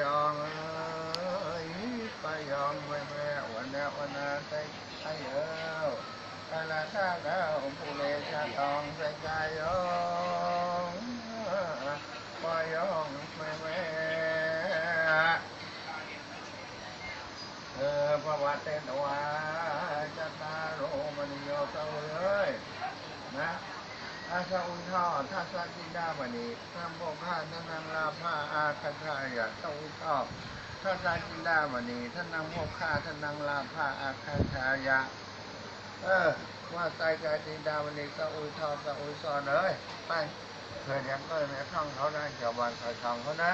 ยองเอ้ไปยองไม่แม่วันนาวันนาใส่ไอเอ้วกาลาชาดาวปุเรชาตองใส่กายองปอยองแม่แม่เออประวัติเต็นวาจัตตาโรมันิโยเตเลยนะ อาสาอุทอทัสสะจินดามณีสัมโภคาทนังลาภาอาคัจฉายะเต้าอุทอท่านราจินดามณีท่านนางโมกขาท่านนางลาภาอาคาชายะ เออว่าใจกาจินดามณีสะอุยทอสะอุยซอนเลยไปเผื่อยังก็ในท่องเขาได้เกี่ยววันคอยท่องเขานะ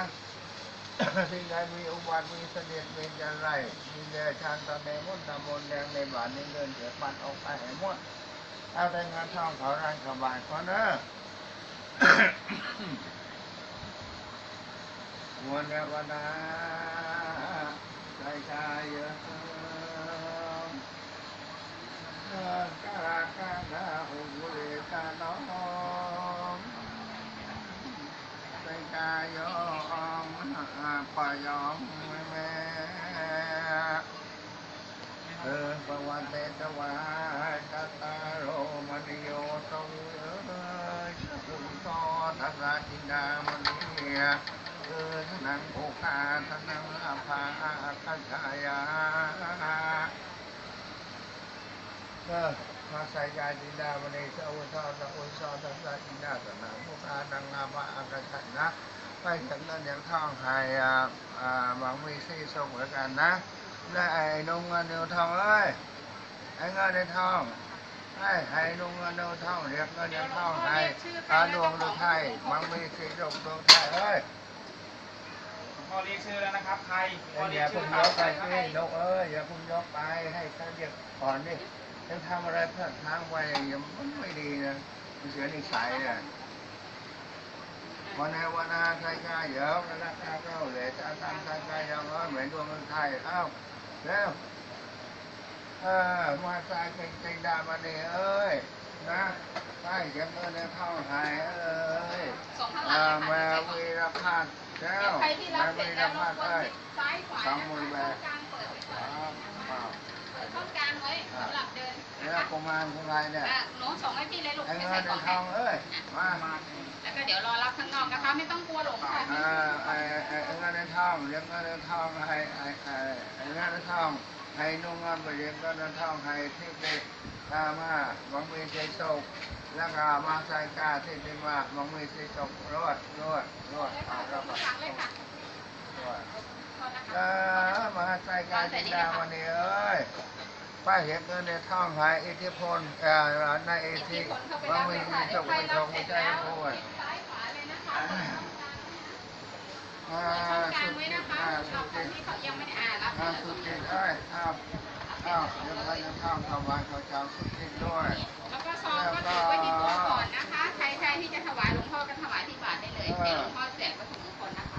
สิ่งใดมีอุบัติมีเสด็จมีจันไรมีเดชานตะเนมุนตะมนแดงในบาทนี้เดินเถือปันออกไปให้หมด เอาแต่งานท่องเขาได้เกี่ยววันเขานะวันเดวนาใจกายเยอะกาลากาลาอุบุเรกาน้องใจกายองปยองแม่ เออปวัติเตตวาจัตาโรมณิโยตงเอยสุนทรทัสสะจินดามณีเออทนังโภคาทนังอภาคัจฉายาเออมาใส่ยาจินดามณีสอุทอสอุทอทัสสะจินดาสนังโภคานังอาภาคัจฉายาไปถึงนั่นยังท่องห้อ่าอ่าบางมีสี่ส่งแล้วกันนะ ได้ไอ้นงเงินเนื้อทองเอ้ยไอ้เงินในทองไอ้ไอ้นงเงินเนื้อทองเรียกเงินเนื้อทองไทยตาดวงดวงไทยมังมีสีดวงดวงไทยเอ้ยพ่อเรียกชื่อแล้วนะครับใครพ่อเรีอยย่ากชื่คุอณครัยบกไปสินกเอ้ยอย่าคุณยกไปให้เขาเรียกก่อนดิยังทำอะไรพลาดทางไปยังมันไม่ดีนะมันเสียนิสัยเนี่ยวันไหนวันนาใครกล้าเยอะแล้วราคาเก้าเหลยจะทำใครกล้ายังร้อยเหมือนดวงเมืองไทยเอ้าแล้วเออมาตายเป็นใจดามาเนเอ้ยนะใช่ยังเงินในท้องหายเอ้ยสองข้างหลัอ่างเลยมาค่ะวีรพันธ์แก้วใครที่รับมาเสร็วีจรแล้วรพับนธ์กวนเอ้ยซ้ายขวาสองนะมือคะแบช่องกลางเปิดไว้ก่อนอ้าวเปิดช่องกลางไว้สำหรับเดินแล้นะวคะกุมารคุณไรเนี่ยอะหนูส่งให้พี่เลย ลูกไอ้ไม่เงิใส่นในกล่องทให้องเอ้ยมาแล้วก็เดี๋ยวรอรับข้างนอกนะคะ ไม่ต้องกลัวหลงค่ะอ่าไอ้ไอ้ไอ้เงินในทองเลี้ยงเงินในทองให้ไอ้ไอ้ไอ้เงินในทองให้นุ่งเงินไปเลี้ยงเงินในทองให้ที่เด็กตามาหวังมีใจโศกแล้วก็มาใส่กาที่ดีมาหวังมีใจโศกรอดรอดรอดเลยอ่าค่ะรอดข้างหลังเลยค่ะรอดโทษนะเอคะอมาใส่กาจินดาวันนี้เอ้ย ป้าเห็นเงินในท้องหายอิทธิพลเอ่อในเออิททีธิพลเข้าไปว่ารับมีเลยมีค่ะจเดี๋ยวกใครมีจรับกเสมีร็จใจแล้วด้วยซ้ายขวาเลยนะคะอ่าช่องกลาสุงดไว้จินะตคะอ่าสำหสุรับดคนจิตที่เขายังไม่ได้อ่านรับอ่าสุดจิตเอ้ยอ้าวอ้าวเดี๋ยวใครจะท้องถวายเขาเจ้าสุดจิตด้วย แล้วก็ซองก็ถือไว้ที่ตัวก่อนนะคะ ใครใครที่จะถวายหลวงพ่อก็ถวายที่บาทได้เลยให้หลวงพ่อแจกวัตถุมงคลนะคะ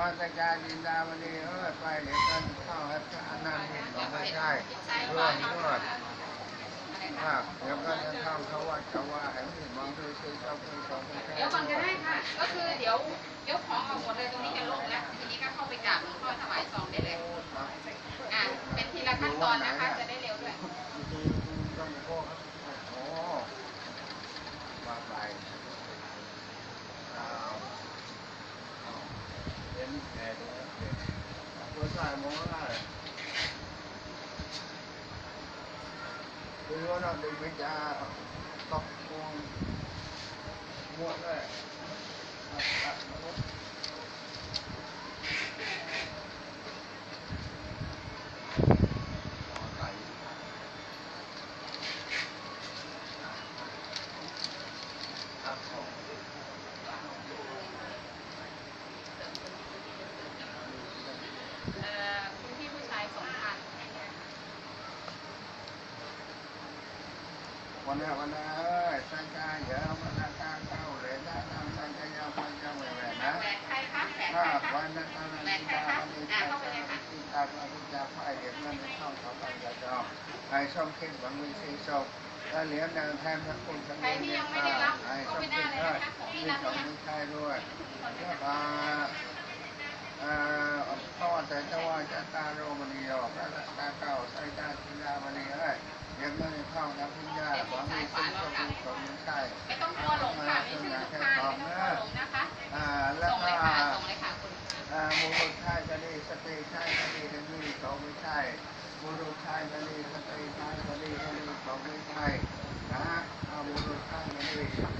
มาสกาจินดาวันนี้เอ้ยไปเดี๋ยวกันเข้าให้พระอนันต์เดี๋ยวไม่ใช่ร่วมนะร่วครอ่าคะเดี๋ยวก็จะเข้าเขาวัดเขาว่าให้มีมองดูซิเข้าคือสองคนเดี๋ยวก่อนก็ได้ค่ะ ก็คือเดี๋ยวยกของออกหมดเลยตรงนี้จะโล่งแล้วทีนี้ก็เข้าไปกราบหลวงพ่อถวายซองได้เลย อะเป็นทีละขั้นตอนนะคะจะได้เร็วด้วย ต้องโค้งโอ้มาไปเอาเอาเห็นแผลตัว ตัวใส่มองอะไรคือว่าเราดึงไม่จ้าตกวงม้วนเลยตัดตัดแล้ว เอ่อคุณพี่ผู้ชายสองพัน วันนี้วันนี้เอ้ยสังกายอะมันกาเข้าเลยนะนำสังกายาพันจังเลยนะแหวนใครคะแหวนถ้าใครคะวันนั้นตอนนั้นที่ตาวันนี้ตาวันนี้ตาวันนี้ตาไฟเด็กนั่นช่องเขาไปจะจองไอช่องคิดหวังมีสีศพถ้าเหลียญดังแทนพระคุณสังเกตไอ้ช่องคิดได้ที่สองมีใครด้วยแล้วก็อ่าพ่อแต่เจ้าว่าจะตาโรมณีออกแล้วตาเก่าใส่ตาจินดามณีเอ้ยเด็กนั่นช่องทำ พิญญาขอมีสิ่งสมสมใช่ ไม่ต้องกลัวหลงค่ะมีชื่อทุกทานไม่ต้องกลัวหลงนะคะ อ่าแล้ว ส่ง ก็ เลยค่ะส่งเลยค่ะคุณ อ่ามูรุชายกดีสติชายก็ดีทั้งนี้เขาไม่ใช่มูรุชายก็ดีสติชายก็ดีทั้งนี้เขาไม่ใช่นะฮะอ่ามูรุชายก็ดี